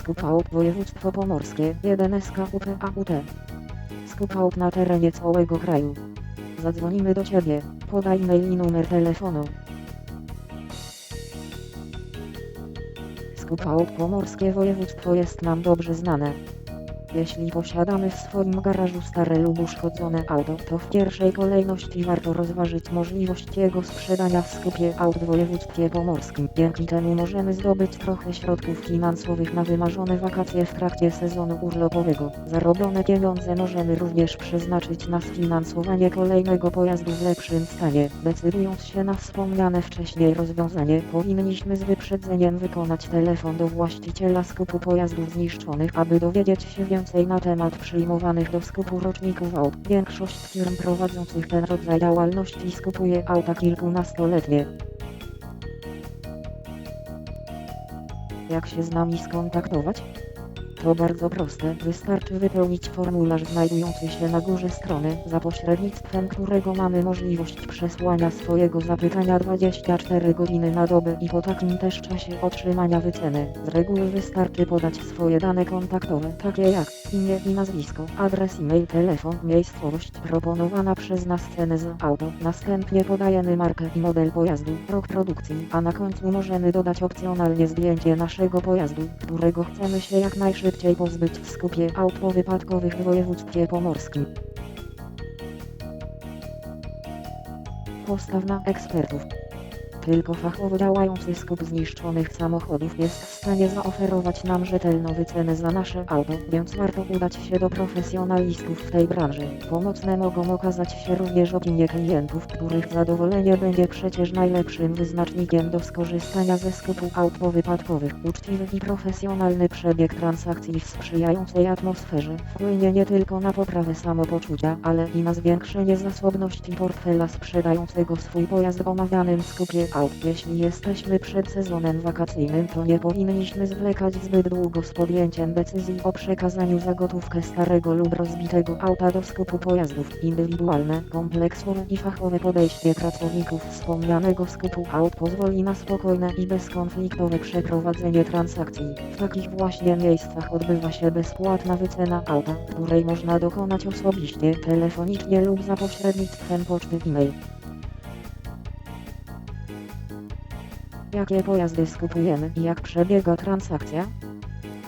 Skup Aut Województwo Pomorskie 1 SKUP AUT. Skup Aut na terenie całego kraju. Zadzwonimy do Ciebie. Podaj mail i numer telefonu. Skup Aut Pomorskie Województwo jest nam dobrze znane. Jeśli posiadamy w swoim garażu stare lub uszkodzone auto, to w pierwszej kolejności warto rozważyć możliwość jego sprzedania w skupie aut w województwie pomorskim. Dzięki temu możemy zdobyć trochę środków finansowych na wymarzone wakacje w trakcie sezonu urlopowego. Zarobione pieniądze możemy również przeznaczyć na sfinansowanie kolejnego pojazdu w lepszym stanie. Decydując się na wspomniane wcześniej rozwiązanie, powinniśmy z wyprzedzeniem wykonać telefon do właściciela skupu pojazdów zniszczonych, aby dowiedzieć się więcej na temat przyjmowanych do skupu roczników aut. Większość firm prowadzących ten rodzaj działalności skupuje auta kilkunastoletnie. Jak się z nami skontaktować? To bardzo proste, wystarczy wypełnić formularz znajdujący się na górze strony, za pośrednictwem którego mamy możliwość przesłania swojego zapytania 24 godziny na dobę i po takim też czasie otrzymania wyceny. Z reguły wystarczy podać swoje dane kontaktowe, takie jak imię i nazwisko, adres e-mail, telefon, miejscowość, proponowana przez nas cenę za auto, następnie podajemy markę i model pojazdu, rok produkcji, a na końcu możemy dodać opcjonalnie zdjęcie naszego pojazdu, którego chcemy się jak najszybciej pozbyć w skupie aut powypadkowych w województwie pomorskim. Postaw na ekspertów. Tylko fachowo działający skup zniszczonych samochodów jest w stanie zaoferować nam rzetelną wycenę za nasze auto, więc warto udać się do profesjonalistów w tej branży. Pomocne mogą okazać się również opinie klientów, których zadowolenie będzie przecież najlepszym wyznacznikiem do skorzystania ze skupu aut powypadkowych. Uczciwy i profesjonalny przebieg transakcji w sprzyjającej atmosferze wpłynie nie tylko na poprawę samopoczucia, ale i na zwiększenie zasobności portfela sprzedającego swój pojazd w omawianym skupie aut. Jeśli jesteśmy przed sezonem wakacyjnym, to nie powinniśmy zwlekać zbyt długo z podjęciem decyzji o przekazaniu za gotówkę starego lub rozbitego auta do skupu pojazdów. Indywidualne, kompleksowe i fachowe podejście pracowników wspomnianego skupu aut pozwoli na spokojne i bezkonfliktowe przeprowadzenie transakcji. W takich właśnie miejscach odbywa się bezpłatna wycena auta, której można dokonać osobiście, telefonicznie lub za pośrednictwem poczty e-mail. Jakie pojazdy skupujemy i jak przebiega transakcja?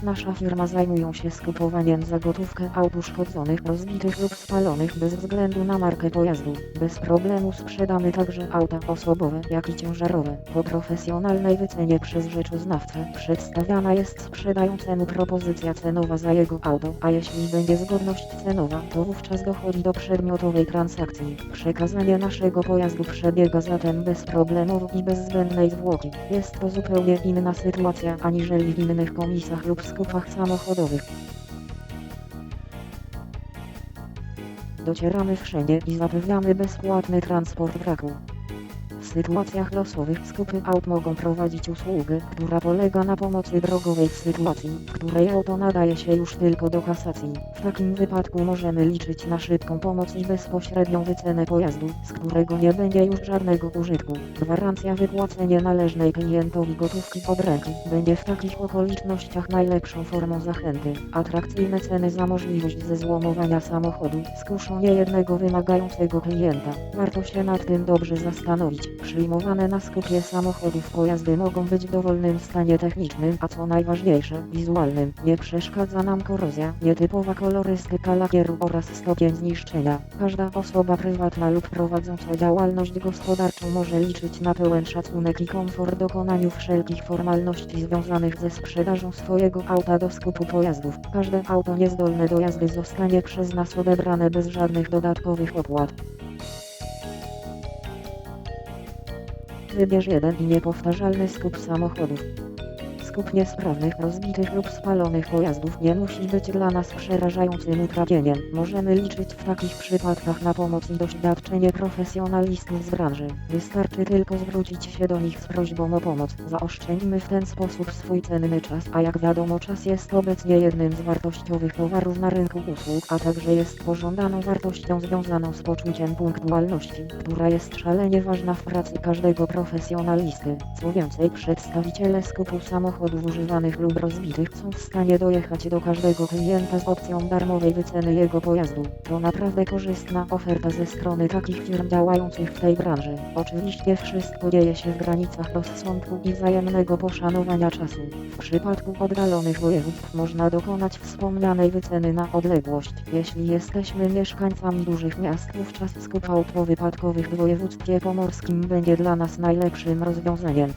Nasza firma zajmują się skupowaniem za gotówkę aut uszkodzonych, rozbitych lub spalonych bez względu na markę pojazdu. Bez problemu sprzedamy także auta osobowe, jak i ciężarowe. Po profesjonalnej wycenie przez rzeczoznawcę przedstawiana jest sprzedającemu propozycja cenowa za jego auto, a jeśli będzie zgodność cenowa, to wówczas dochodzi do przedmiotowej transakcji. Przekazanie naszego pojazdu przebiega zatem bezproblemowo i bez zbędnej zwłoki. Jest to zupełnie inna sytuacja aniżeli w innych komisach lub skupach samochodowych. Docieramy wszędzie i zapewniamy bezpłatny transport wraku. Sytuacjach losowych skupy aut mogą prowadzić usługę, która polega na pomocy drogowej w sytuacji, w której auto nadaje się już tylko do kasacji. W takim wypadku możemy liczyć na szybką pomoc i bezpośrednią wycenę pojazdu, z którego nie będzie już żadnego użytku. Gwarancja wypłacenia należnej klientowi gotówki od ręki będzie w takich okolicznościach najlepszą formą zachęty. Atrakcyjne ceny za możliwość zezłomowania samochodu skuszą niejednego wymagającego klienta. Warto się nad tym dobrze zastanowić. Przyjmowane na skupie samochodów pojazdy mogą być w dowolnym stanie technicznym, a co najważniejsze, wizualnym. Nie przeszkadza nam korozja, nietypowa kolorystyka lakieru oraz stopień zniszczenia. Każda osoba prywatna lub prowadząca działalność gospodarczą może liczyć na pełen szacunek i komfort dokonaniu wszelkich formalności związanych ze sprzedażą swojego auta do skupu pojazdów. Każde auto niezdolne do jazdy zostanie przez nas odebrane bez żadnych dodatkowych opłat. Wybierz jeden i niepowtarzalny skup samochodów. Skup niesprawnych, rozbitych lub spalonych pojazdów nie musi być dla nas przerażającym utrapieniem. Możemy liczyć w takich przypadkach na pomoc i doświadczenie profesjonalistów z branży. Wystarczy tylko zwrócić się do nich z prośbą o pomoc. Zaoszczędzimy w ten sposób swój cenny czas, a jak wiadomo czas jest obecnie jednym z wartościowych towarów na rynku usług, a także jest pożądaną wartością związaną z poczuciem punktualności, która jest szalenie ważna w pracy każdego profesjonalisty. Co więcej, przedstawiciele skupu samochodów samochodów używanych lub rozbitych są w stanie dojechać do każdego klienta z opcją darmowej wyceny jego pojazdu. To naprawdę korzystna oferta ze strony takich firm działających w tej branży. Oczywiście wszystko dzieje się w granicach rozsądku i wzajemnego poszanowania czasu. W przypadku oddalonych województw można dokonać wspomnianej wyceny na odległość. Jeśli jesteśmy mieszkańcami dużych miast, wówczas skup aut powypadkowych w województwie pomorskim będzie dla nas najlepszym rozwiązaniem.